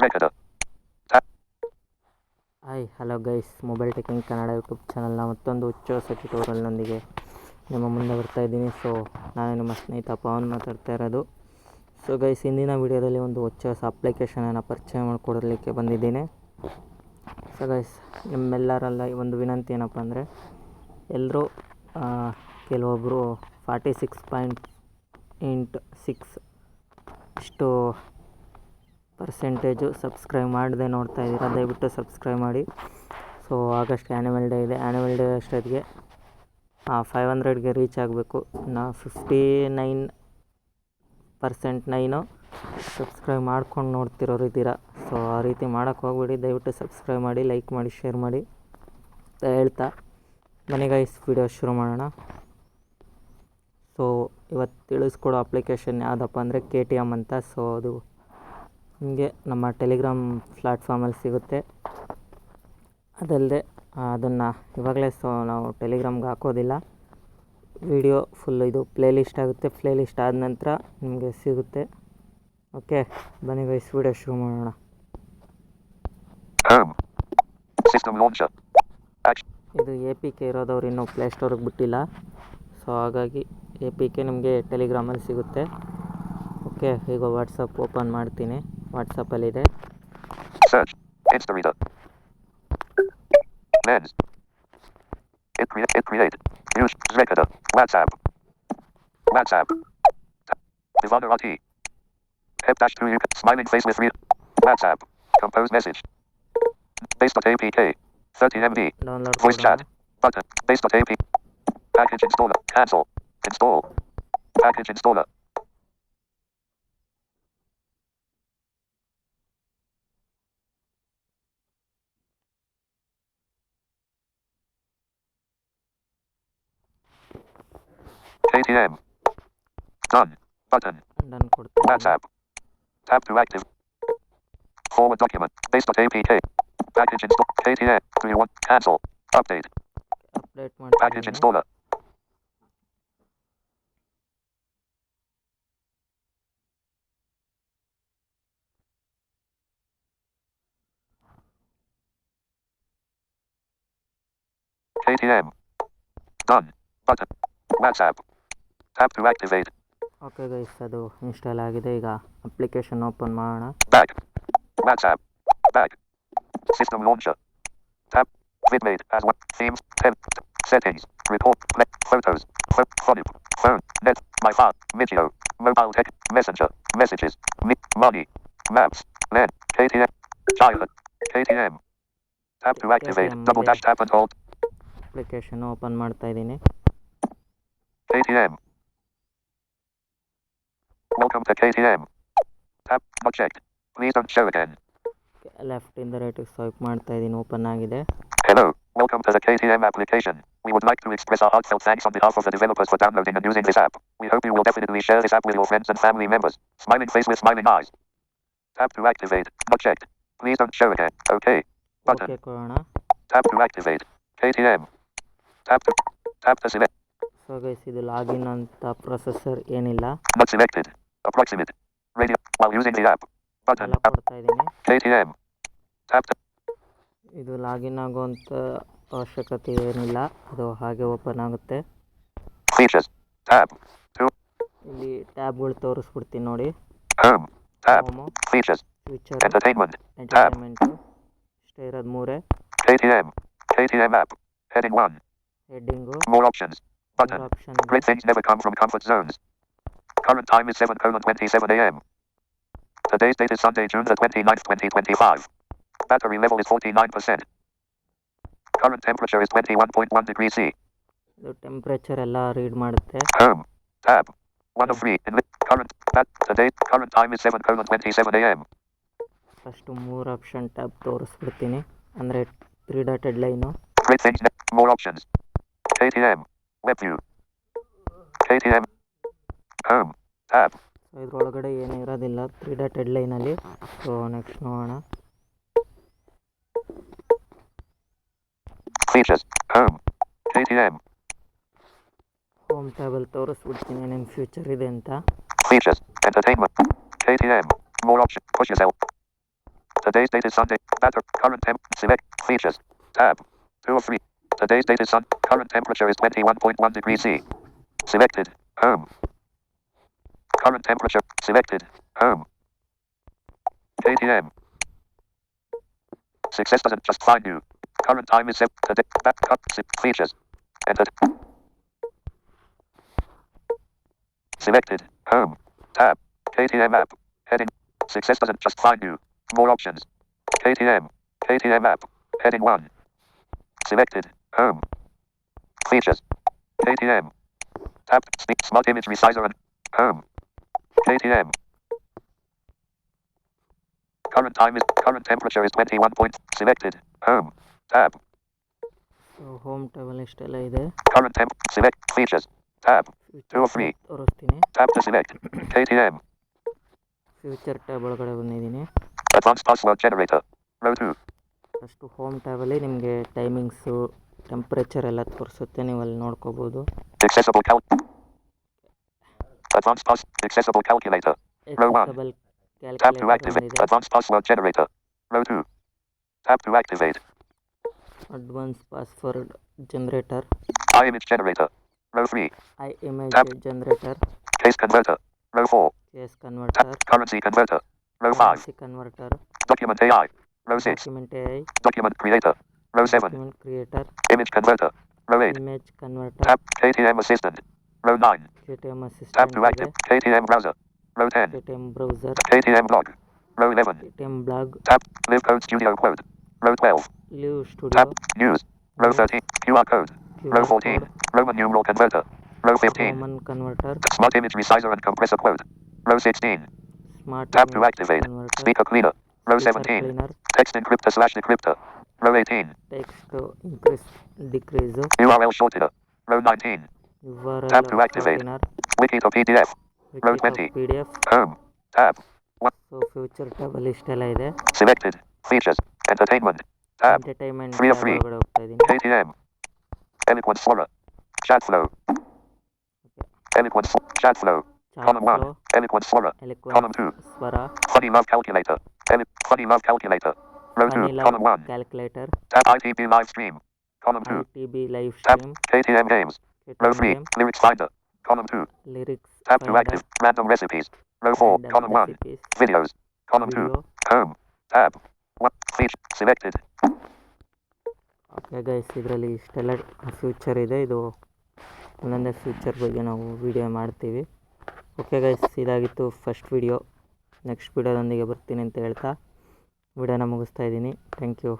Hi, hello guys. Mobile teching Kannada YouTube ಚಾನಲ್ನ ಮತ್ತೊಂದು ಹುಚ್ಚು ಹೊಸ ಟ್ಯೂಟೋರಿಯಲ್ನೊಂದಿಗೆ ನಿಮ್ಮ ಮುಂದೆ ಬರ್ತಾ ಇದ್ದೀನಿ. ಸೊ ನಾನು ನಿಮ್ಮ ಸ್ನೇಹಿತ ಪವನ್ ಮಾತಾಡ್ತಾ ಇರೋದು. ಸೊ ಗೈಸ್ ಇಂದಿನ ವಿಡಿಯೋದಲ್ಲಿ ಒಂದು ಹೊಚ್ಚ ಹೊಸ ಅಪ್ಲಿಕೇಶನನ್ನು ಪರಿಚಯ ಮಾಡಿಕೊಡಲಿಕ್ಕೆ ಬಂದಿದ್ದೀನಿ. ಸೊ ಗೈಸ್ ನಿಮ್ಮೆಲ್ಲರಲ್ಲ ಈ ಒಂದು ವಿನಂತಿ ಏನಪ್ಪ ಅಂದರೆ ಎಲ್ಲರೂ ಕೆಲವೊಬ್ಬರು ಫಾರ್ಟಿ ಸಿಕ್ಸ್ ಪಾಯಿಂಟ್ ಎಂಟು ಸಿಕ್ಸ್ ಇಷ್ಟು ಪರ್ಸೆಂಟೇಜು ಸಬ್ಸ್ಕ್ರೈಬ್ ಮಾಡದೆ ನೋಡ್ತಾ ಇದ್ದೀರಾ, ದಯವಿಟ್ಟು ಸಬ್ಸ್ಕ್ರೈಬ್ ಮಾಡಿ. ಸೊ ಆಗಸ್ಟ್ ಆ್ಯನಿವಲ್ ಡೇ ಇದೆ. ಆ್ಯನಿವಲ್ ಡೇ ಅಷ್ಟೊತ್ತಿಗೆ ಫೈವ್ ಹಂಡ್ರೆಡ್ಗೆ ರೀಚ್ ಆಗಬೇಕು. ನಾ fifty nine percent nine subscribe ಮಾಡ್ಕೊಂಡು ನೋಡ್ತಿರೋರು ಇದ್ದೀರಾ ಸೊ ಆ ರೀತಿ ಮಾಡೋಕ್ಕೆ ಹೋಗ್ಬೇಡಿ. ದಯವಿಟ್ಟು ಸಬ್ಸ್ಕ್ರೈಬ್ ಮಾಡಿ ಲೈಕ್ ಮಾಡಿ ಶೇರ್ ಮಾಡಿ. ಹೇಳ್ತಾ ಗೈಸ್ ವಿಡಿಯೋ ಶುರು ಮಾಡೋಣ. ಸೊ ಇವತ್ತು ತಿಳಿಸ್ಕೊಡೋ ಅಪ್ಲಿಕೇಶನ್ ಯಾವುದಪ್ಪ ಅಂದರೆ ಕೆ ಟಿ ಎಂ ಅಂತ. ಸೊ ಅದು ನಿಮಗೆ ನಮ್ಮ ಟೆಲಿಗ್ರಾಮ್ ಪ್ಲ್ಯಾಟ್ಫಾರ್ಮಲ್ಲಿ ಸಿಗುತ್ತೆ. ಅದಲ್ಲದೆ ಅದನ್ನು ಇವಾಗಲೇ ಸೊ ನಾವು ಟೆಲಿಗ್ರಾಮ್ಗೆ ಹಾಕೋದಿಲ್ಲ. ವಿಡಿಯೋ ಫುಲ್ ಇದು ಪ್ಲೇ ಲಿಸ್ಟ್ ಆಗುತ್ತೆ. ಪ್ಲೇ ಲಿಸ್ಟ್ ಆದ ನಂತರ ನಿಮಗೆ ಸಿಗುತ್ತೆ. ಓಕೆ ಬನ್ನಿ ಗೈಸ್ ವಿಡಿಯೋ ಶುರು ಮಾಡೋಣ. ಇದು ಎ ಪಿ ಕೆ ಇರೋದವ್ರು ಇನ್ನೂ ಪ್ಲೇಸ್ಟೋರಿಗೆ ಬಿಟ್ಟಿಲ್ಲ. ಸೊ ಹಾಗಾಗಿ ಎ ಪಿ ಕೆ ನಿಮಗೆ ಟೆಲಿಗ್ರಾಮಲ್ಲಿ ಸಿಗುತ್ತೆ. ಓಕೆ ಈಗ ವಾಟ್ಸಪ್ ಓಪನ್ ಮಾಡ್ತೀನಿ. ವಾಟ್ಸಪ್ಪಲ್ಲಿದೆ Search. Insta reader. Lens. It create. It create. Use recorder. WhatsApp. WhatsApp. Ivana RT. Hep dash two. Smiling face with read. WhatsApp. Compose message. Base.apk. 30 MB. Download Voice chat. Button. Base.ap. Package installer. Cancel. Install. Package installer. KTM. Done. Button. Done ಕೊಡ್ತೀನಿ WhatsApp. Tab to active. Forward document. Base.apk. Package install. KTM. Do you want cancel? Update. Update Package ಮಾಡ್ತೀನಿ installer. KTM. Done. Button. WhatsApp. Tap to activate. Okay guys ಅದು install ಆಗಿದೆ ಈಗ application open ಮಾಡೋಣ Back. WhatsApp. Back. System launcher. Tap. VidMate as what? Themes. 10. Settings. Report. Play. Photos. Pho- phone. Phone. Net. My phone. Video. Mobile tech. Messenger. Messages. Mi- money. Maps. Len. KTM. Childhood. KTM. Tap to activate. KTM Double ಇದೆ. dash tap and hold. Application open ಮಾಡ್ತಾ ಇದ್ದೀನಿ KTM. Welcome to KTM. Tap. Not checked. Please don't show again. ಲೆಫ್ಟಿಂದ ರೈಟಿಗೆ swipe ಮಾಡ್ತಾ ಇದ್ದೀನಿ open ಆಗಿದೆ Hello, welcome to the KTM application. We would like to express our heartfelt thanks on behalf of the developers for downloading and using this app. We hope you will definitely share this app with your friends and family members. Smiling face with smiling eyes. Tap to activate. Not checked. Please don't show again. Okay. Button. Okay ಕೊಡೋಣ Tap to activate. KTM. Tap to tap to select. So guys ಇದು login ಅಂತ processor ಏನಿಲ್ಲ Not selected. Proximity radio wall using the app button app ತೆಗಿದೆ ಇದು login ಆಗೋಂತ ಅವಶ್ಯಕತೆ ಏನಿಲ್ಲ. ಅದು ಹಾಗೆ open ಆಗುತ್ತೆ. ಫೀಚರ್ಸ್ ಆಪ್ ಇಲ್ಲಿ ಟ್ಯಾಬ್ಗಳು ತೋರಿಸ್ಬಿಡ್ತೀನಿ ನೋಡಿ. ಆ ಆ ಫೀಚರ್ಸ್ ಎಂಟರ್ಟೈನ್‌ಮೆಂಟ್ ಸ್ಟೇ 13 ರೆಟ್ ಟ್ಯಾಬ್ ತೆಗಿ ತೆಗ ಬಾ heading moon options option please Current time is 7 colon 27 a.m. Today's date is Sunday, June the 29th, 2025. Battery level is 49%. Current temperature is 21.1 degrees C. ಇದು temperature ಎಲ್ಲ ರೀಡ್ ಮಾಡುತ್ತೆ Home. Tab. 1 of 3. Inli- current. Bat- today. Current time is 7 colon 27 a.m. First ಮೂರು option tab ತೋರಿಸ್ಬಿಡ್ತೀನಿ ಅಂದರೆ three dotted line Great things. Ne- more options. KTM. Web view. KTM. Home. So ಇದ್ರೊಳಗಡೆ ಏನೂ ಇರೋದಿಲ್ಲ three dotted ಲೈನಲ್ಲಿ so next ನೋಡೋಣ. Home ಟ್ಯಾಬಲ್ ತೋರಿಸ್ಬಿಡ್ತೀನಿ ಏನೇನು ಫ್ಯೂಚರ್ ಇದೆ ಅಂತ Features. Entertainment. KTM. More options. Push yourself. Today's date is Sunday. Matter. Current temp. Select. Features. Tab. 203. Today's date is Sun. Current temperature is 21.1 degrees C. Selected. Home. Current temperature. Selected. Home. KTM. Success doesn't just find you. Current time is set. Today. Back cut. Se- Features. Entered. Selected. Home. Tab. KTM app. Heading. Success doesn't just find you. More options. KTM. KTM app. Heading 1. Selected. Home. Features. KTM. Tap. Smart image resizer and home. KTM. Current time is current temperature is 21 point. Selected. Home. Tab. So home table ಇಷ್ಟೆಲ್ಲ ಇದೆ Current temp. Select features. Tab. Two of three. ತೋರಿಸ್ತೀನಿ Tab to select. KTM. Future tab ಒಳಗಡೆ ಬಂದಿದ್ದೀನಿ Advanced password generator. Row 2. First home ಟ್ಯಾಬಲ್ಲಿ ನಿಮಗೆ timings temperature ಎಲ್ಲ ತೋರಿಸುತ್ತೆ ನೀವು ಅಲ್ಲಿ ನೋಡ್ಕೋಬೋದು Accessible cal. Advanced pass. Accessible calculator. Row one. Tab to activate. Advanced password generator. Row two. Tab to activate. Advanced password generator. I image generator. Row three. I image Tab. generator. Case converter. Row four. Case converter. Currency converter. Row five. Currency converter. Document AI. Row six. Document AI. Document creator. Row seven. Document creator. Image converter. Row eight. Image converter. Tab. KTM assistant. Row 9. KTM assistant. Tab to active. KTM browser. Row 10. KTM browser. KTM blog. Row 11. KTM blog. Tab. Live code studio quote. Row 12. Live studio. Tab. News. Row 13. QR code. Row 14. Roman numeral converter. Row 15. Roman converter. Smart image resizer and compressor quote. Row 16. Smart Tab to activate. Converter. Speaker cleaner. Row 17. Cleaner. Text encryptor slash decryptor. Row 18. Text to increase decrease. URL shortener. Row 19. URL tab to activate. Wiki to PDF. Row 20. PDF. Home. Tab. What? So future tab still there. Selected. Features. Entertainment. Tab. Entertainment. 3 of 3. KTM. Eloquence Flora. Chat flow. Okay. Eloquence chat flow. Column 1. Eloquence Flora. Eloquence Column 2. Swara. Funny love calculator. Elo funny love calculator. Row 2. Column 1. Calculator. Tab ITB live stream. Column 2. ITB live stream. Tab KTM games. Row 3. Lyrics finder. Column 2. Lyrics Tab to active. Random recipes. Row 4. Column 1. Videos. Column 2. Video Home. Tab. What? Feature. Selected. Okay guys ಇದರಲ್ಲಿ ಇಷ್ಟೆಲ್ಲ future ಇದೆ ಇದು ಒಂದೊಂದೇ future ಬಗ್ಗೆ ನಾವು video ಮಾಡ್ತೀವಿ okay guys ಇದಾಗಿತ್ತು first video next ವಿಡಿಯೋದೊಂದಿಗೆ ಬರ್ತೀನಿ ಅಂತ ಹೇಳ್ತಾ ವಿಡಿಯೋನ ಮುಗಿಸ್ತಾ ಇದ್ದೀನಿ ಥ್ಯಾಂಕ್ ಯು